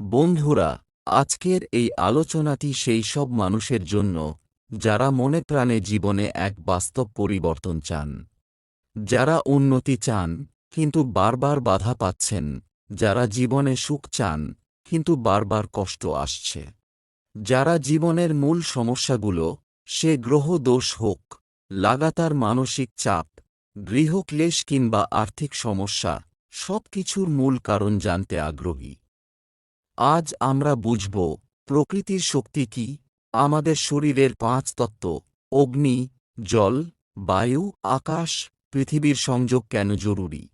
বন্ধুরা, আজকের এই আলোচনাটি সেই সব মানুষের জন্য যারা মনে প্রাণে জীবনে এক বাস্তব পরিবর্তন চান। যারা উন্নতি চান, কিন্তু বারবার বাধা পাচ্ছেন। যারা জীবনে সুখ চান, কিন্তু বারবার কষ্ট আসছে। যারা জীবনের মূল সমস্যাগুলো, সে গ্রহ দোষ হোক, লাগাতার মানসিক চাপ গৃহক্লেশ কিংবা আর্থিক সমস্যা সব কিছুর মূল কারণ জানতে আগ্রহী। আজ আমরা বুঝব, প্রকৃতির শক্তি কি? আমাদের শরীরের পাঁচ তত্ত্ব, অগ্নি, জল, বায়ু, আকাশ, পৃথিবীর সংযোগ কেন জরুরি?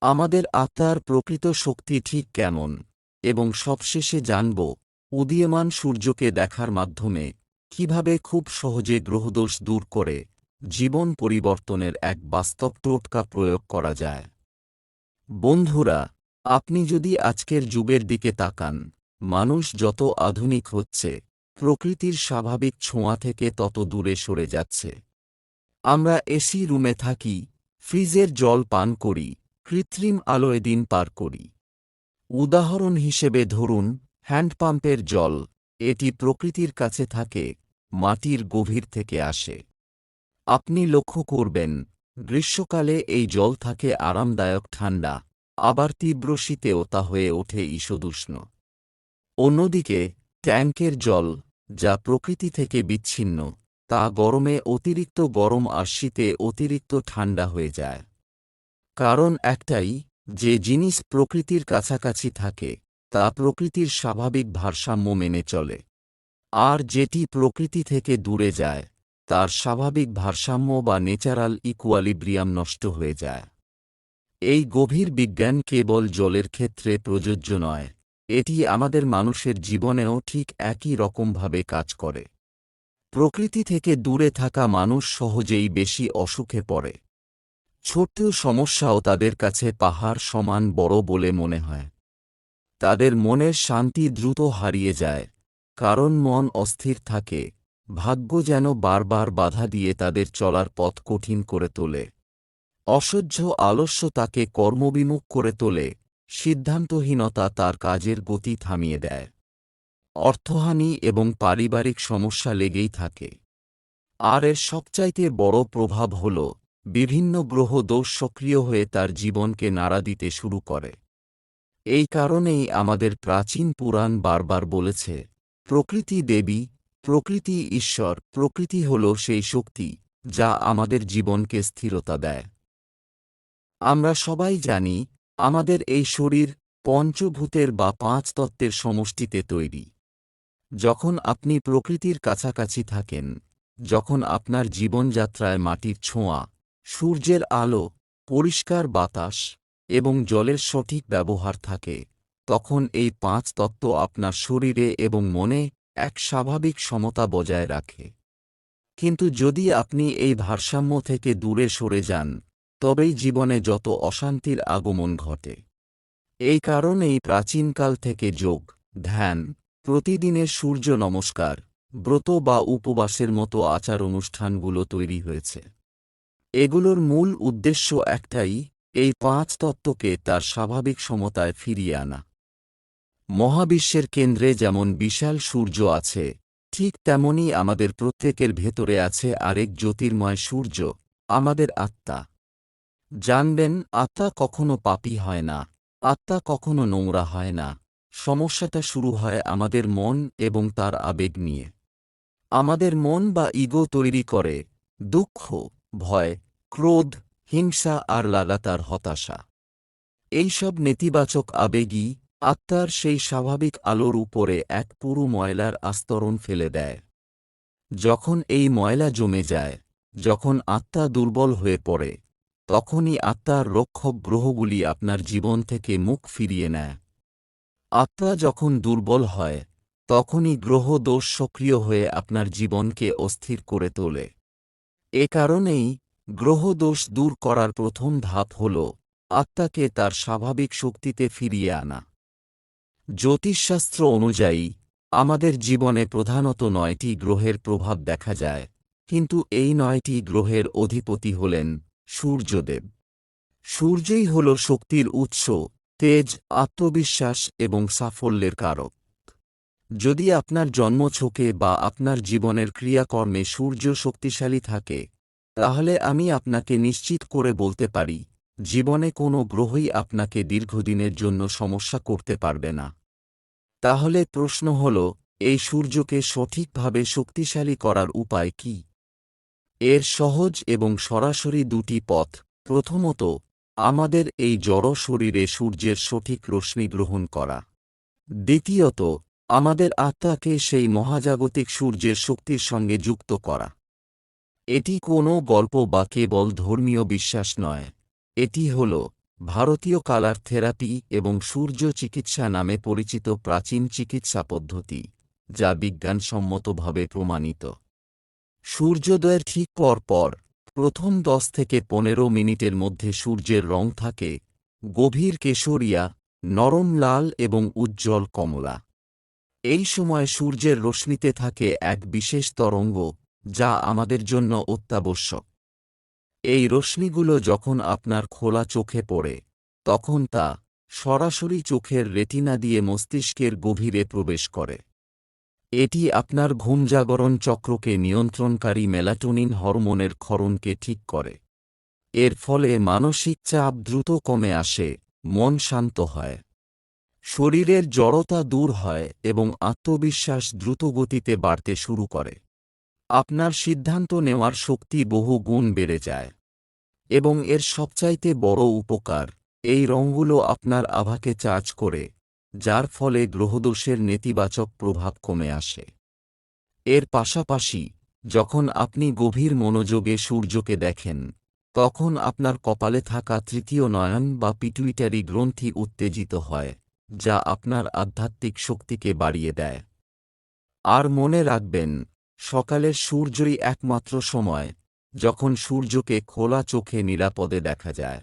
আমাদের আত্মার প্রকৃত শক্তি ঠিক কেমন? এবং সবশেষে জানব, উদীয়মান সূর্যকে দেখার মাধ্যমে কীভাবে খুব সহজে গ্রহদোষ দূর করে জীবন পরিবর্তনের এক বাস্তব টোটকা প্রয়োগ করা যায়। বন্ধুরা আপনি যদি আজকের যুগের দিকে তাকান, মানুষ যত আধুনিক হচ্ছে, প্রকৃতির স্বাভাবিক ছোঁয়া থেকে তত দূরে সরে যাচ্ছে। আমরা এসি রুমে থাকি, ফ্রিজের জল পান করি, কৃত্রিম আলোয় দিন পার করি। উদাহরণ হিসেবে ধরুন, হ্যান্ডপাম্পের জল, এটি প্রকৃতির কাছে থাকে, মাটির গভীর থেকে আসে। আপনি লক্ষ্য করবেন, গ্রীষ্মকালে এই জল থাকে আরামদায়ক ঠান্ডা আবার তীব্র শীতেও তা হয়ে ওঠে ঈষদুষ্ণ। অন্যদিকে, ট্যাঙ্কের জল, যা প্রকৃতি থেকে বিচ্ছিন্ন, তা গরমে অতিরিক্ত গরম আর শীতে অতিরিক্ত ঠান্ডা হয়ে যায়। কারণ একটাই, যে জিনিস প্রকৃতির কাছাকাছি থাকে, তা প্রকৃতির স্বাভাবিক ভারসাম্য মেনে চলে। আর যেটি প্রকৃতি থেকে দূরে যায়, তার স্বাভাবিক ভারসাম্য বা নেচারাল ইকুয়ালিব্রিয়াম নষ্ট হয়ে যায়। এই গভীর বিজ্ঞান কেবল জলের ক্ষেত্রে প্রযোজ্য নয়, এটি আমাদের মানুষের জীবনেও ঠিক একই রকমভাবে কাজ করে। প্রকৃতি থেকে দূরে থাকা মানুষ সহজেই বেশি অসুখে পড়ে। ছোট্ট সমস্যাও তাদের কাছে পাহাড় সমান বড় বলে মনে হয়। তাদের মনের শান্তি দ্রুত হারিয়ে যায়, কারণ মন অস্থির থাকে। ভাগ্য যেন বারবার বাধা দিয়ে তাদের চলার পথ কঠিন করে তোলে। অসহ্য আলস্য তাকে কর্মবিমুখ করে তোলে, সিদ্ধান্তহীনতা তার কাজের গতি থামিয়ে দেয়। অর্থহানি এবং পারিবারিক সমস্যা লেগেই থাকে। আর এর সবচাইতে বড় প্রভাব হল, বিভিন্ন গ্রহ দোষ সক্রিয় হয়ে তার জীবনকে নাড়া দিতে শুরু করে। এই কারণেই আমাদের প্রাচীন পুরাণ বারবার বলেছে, প্রকৃতি দেবী, প্রকৃতি ঈশ্বর, প্রকৃতি হল সেই শক্তি, যা আমাদের জীবনকে স্থিরতা দেয়। আমরা সবাই জানি, আমাদের এই শরীর পঞ্চভূতের বা পাঁচ তত্ত্বের সমষ্টিতে তৈরি। যখন আপনি প্রকৃতির কাছাকাছি থাকেন, যখন আপনার জীবনযাত্রায় মাটির ছোঁয়া, সূর্যের আলো, পরিষ্কার বাতাস এবং জলের সঠিক ব্যবহার থাকে, তখন এই পাঁচ তত্ত্ব আপনার শরীরে এবং মনে এক স্বাভাবিক সমতা বজায় রাখে। কিন্তু যদি আপনি এই ভারসাম্য থেকে দূরে সরে যান তবেই জীবনে যত অশান্তির আগমন ঘটে। এই কারণেই প্রাচীনকাল থেকে যোগ, ধ্যান, প্রতিদিনের সূর্য নমস্কার, ব্রত বা উপবাসের মতো আচার অনুষ্ঠানগুলো তৈরি হয়েছে। এগুলোর মূল উদ্দেশ্য একটাই, এই পাঁচ তত্ত্বকে তার স্বাভাবিক সমতায় ফিরিয়ে আনা। মহাবিশ্বের কেন্দ্রে যেমন বিশাল সূর্য আছে, ঠিক তেমনি আমাদের প্রত্যেকের ভেতরে আছে আরেক জ্যোতির্ময় সূর্য, আমাদের আত্মা। জানবেন, আত্মা কখনো পাপী হয় না, আত্মা কখনো নোংরা হয় না। সমস্যাটা শুরু হয় আমাদের মন এবং তার আবেগ নিয়ে। আমাদের মন বা ইগো তৈরি করে দুঃখ, ভয়, ক্রোধ, হিংসা আর লাগাতার হতাশা। এইসব নেতিবাচক আবেগই আত্মার সেই স্বাভাবিক আলোর উপরে এক পুরু ময়লার আস্তরণ ফেলে দেয়। যখন এই ময়লা জমে যায়, যখন আত্মা দুর্বল হয়ে পড়ে তখনই আত্মার রক্ষক গ্রহগুলি আপনার জীবন থেকে মুখ ফিরিয়ে নেয়। আত্মা যখন দুর্বল হয়, তখনই গ্রহ দোষ সক্রিয় হয়ে আপনার জীবনকে অস্থির করে তোলে। এ কারণেই গ্রহদোষ দূর করার প্রথম ধাপ হল আত্মাকে তার স্বাভাবিক শক্তিতে ফিরিয়ে আনা। জ্যোতিষশাস্ত্র অনুযায়ী, আমাদের জীবনে প্রধানত নয়টি গ্রহের প্রভাব দেখা যায়, কিন্তু এই নয়টি গ্রহের অধিপতি হলেন সূর্যদেব। সূর্যই হল শক্তির উৎস, তেজ, আত্মবিশ্বাস এবং সাফল্যের কারক। যদি আপনার জন্মছকে বা আপনার জীবনের ক্রিয়াকর্মে সূর্য শক্তিশালী থাকে, তাহলে আমি আপনাকে নিশ্চিত করে বলতে পারি, জীবনে কোনো গ্রহই আপনাকে দীর্ঘদিনের জন্য সমস্যা করতে পারবে না। তাহলে প্রশ্ন হল, এই সূর্যকে সঠিকভাবে শক্তিশালী করার উপায় কি? এর সহজ এবং সরাসরি দুটি পথ। প্রথমত, আমাদের এই জড় শরীরে সূর্যের সঠিক রশ্মি গ্রহণ করা। দ্বিতীয়ত, আমাদের আত্মাকে সেই মহাজাগতিক সূর্যের শক্তির সঙ্গে যুক্ত করা। এটি কোনো গল্প বা কেবল ধর্মীয় বিশ্বাস নয়। এটি হল ভারতীয় কালার থেরাপি এবং সূর্য চিকিৎসা নামে পরিচিত প্রাচীন চিকিৎসা পদ্ধতি, যা বিজ্ঞানসম্মতভাবে প্রমাণিত। সূর্যোদয়ের ঠিক পর পর প্রথম দশ থেকে পনেরো মিনিটের মধ্যে সূর্যের রং থাকে গভীর কেশরিয়া, নরম লাল এবং উজ্জ্বল কমলা। এই সময় সূর্যের রশ্মিতে থাকে এক বিশেষ তরঙ্গ, যা আমাদের জন্য অত্যাবশ্যক। এই রশ্মিগুলো যখন আপনার খোলা চোখে পড়ে, তখন তা সরাসরি চোখের রেটিনা দিয়ে মস্তিষ্কের গভীরে প্রবেশ করে। এটি আপনার ঘুমজাগরণ চক্রকে নিয়ন্ত্রণকারী মেলাটোনিন হরমোনের ক্ষরণকে ঠিক করে। এর ফলে মানসিক চাপ দ্রুত কমে আসে, মন শান্ত হয়। শরীরের জড়তা দূর হয় এবং আত্মবিশ্বাস দ্রুতগতিতে বাড়তে শুরু করে। আপনার সিদ্ধান্ত নেওয়ার শক্তি বহু গুণ বেড়ে যায়। এবং এর সবচাইতে বড় উপকার, এই রঙগুলো আপনার আভাকে চার্জ করে। যার ফলে গ্রহদোষের নেতিবাচক প্রভাব কমে আসে। এর পাশাপাশি, যখন আপনি গভীর মনোযোগে সূর্যকে দেখেন, তখন আপনার কপালে থাকা তৃতীয় নয়ন বা পিটুইটারি গ্রন্থি উত্তেজিত হয়, যা আপনার আধ্যাত্মিক শক্তিকে বাড়িয়ে দেয়। আর মনে রাখবেন, সকালের সূর্যই একমাত্র সময়, যখন সূর্যকে খোলা চোখে নিরাপদে দেখা যায়।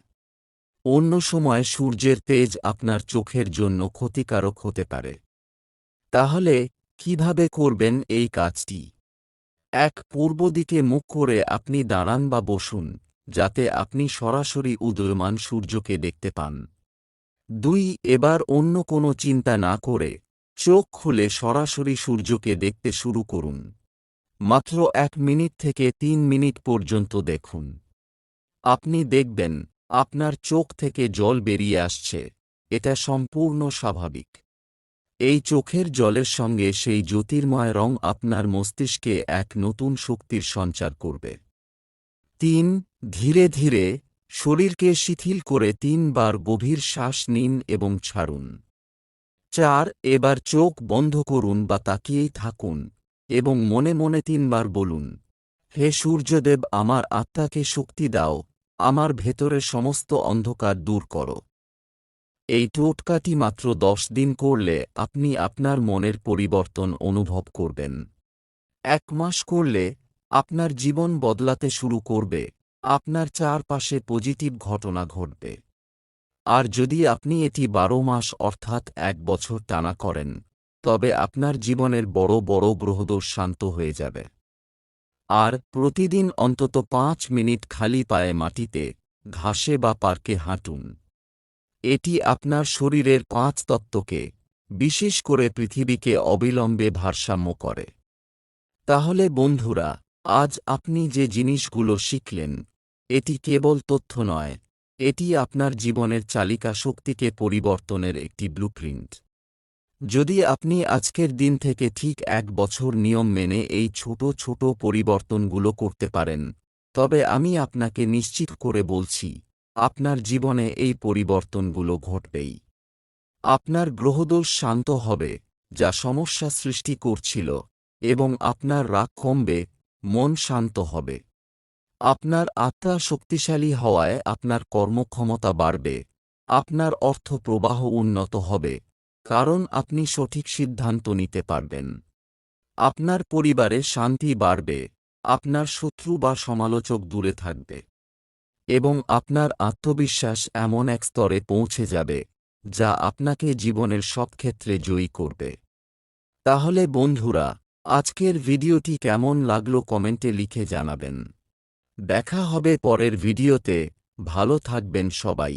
অন্য সময় সূর্যের তেজ আপনার চোখের জন্য ক্ষতিকারক হতে পারে। তাহলে, কীভাবে করবেন এই কাজটি? এক, পূর্ব দিকে মুখ করে আপনি দাঁড়ান বা বসুন, যাতে আপনি সরাসরি উদীয়মান সূর্যকে দেখতে পান। দুই, এবার অন্য কোনো চিন্তা না করে চোখ খুলে সরাসরি সূর্যকে দেখতে শুরু করুন। মাত্র এক মিনিট থেকে তিন মিনিট পর্যন্ত দেখুন। আপনি দেখবেন আপনার চোখ থেকে জল বেরিয়ে আসছে। এটা সম্পূর্ণ স্বাভাবিক। এই চোখের জলের সঙ্গে সেই জ্যোতির্ময় রং আপনার মস্তিষ্কে এক নতুন শক্তির সঞ্চার করবে। তিন, ধীরে ধীরে শরীরকে শিথিল করে তিনবার গভীর শ্বাস নিন এবং ছাড়ুন। চার, এবার চোখ বন্ধ করুন বা তাকিয়েই থাকুন এবং মনে মনে তিনবার বলুন, হে সূর্যদেব, আমার আত্মাকে শক্তি দাও। আমার ভেতরের সমস্ত অন্ধকার দূর করো। এই টোটকাটি মাত্র দশ দিন করলে আপনি আপনার মনের পরিবর্তন অনুভব করবেন। এক মাস করলে আপনার জীবন বদলাতে শুরু করবে, আপনার চারপাশে পজিটিভ ঘটনা ঘটবে। আর যদি আপনি এটি বারো মাস অর্থাৎ এক বছর টানা করেন, তবে আপনার জীবনের বড় বড় গ্রহদোষ শান্ত হয়ে যাবে। আর প্রতিদিন অন্তত পাঁচ মিনিট খালি পায়ে মাটিতে, ঘাসে বা পার্কে হাঁটুন। এটি আপনার শরীরের পাঁচ তত্ত্বকে, বিশেষ করে পৃথিবীকে অবিলম্বে ভারসাম্য করে। তাহলে বন্ধুরা, আজ আপনি যে জিনিসগুলো শিখলেন, এটি কেবল তথ্য নয়, এটি আপনার জীবনের চালিকা শক্তিকে পরিবর্তনের একটি ব্লুপ্রিন্ট যদি আপনি আজকের দিন থেকে ঠিক এক বছর নিয়ম মেনে এই ছোট ছোট পরিবর্তনগুলো করতে পারেন, তবে আমি আপনাকে নিশ্চিত করে বলছি, আপনার জীবনে এই পরিবর্তনগুলো ঘটবেই। আপনার গ্রহদোষ শান্ত হবে, যা সমস্যা সৃষ্টি করছিল, এবং আপনার রাগ কমবে, মন শান্ত হবে। আপনার আত্মা শক্তিশালী হওয়ায় আপনার কর্মক্ষমতা বাড়বে, আপনার অর্থ প্রবাহ উন্নত হবে। কারণ আপনি সঠিক সিদ্ধান্ত নিতে পারবেন। আপনার পরিবারে শান্তি বাড়বে, আপনার শত্রু বা সমালোচক দূরে থাকবে এবং আপনার আত্মবিশ্বাস এমন এক স্তরে পৌঁছে যাবে, যা আপনাকে জীবনের সব ক্ষেত্রে জয়ী করবে। তাহলে বন্ধুরা, আজকের ভিডিওটি কেমন লাগল কমেন্টে লিখে জানাবেন। দেখা হবে পরের ভিডিওতে, ভালো থাকবেন সবাই।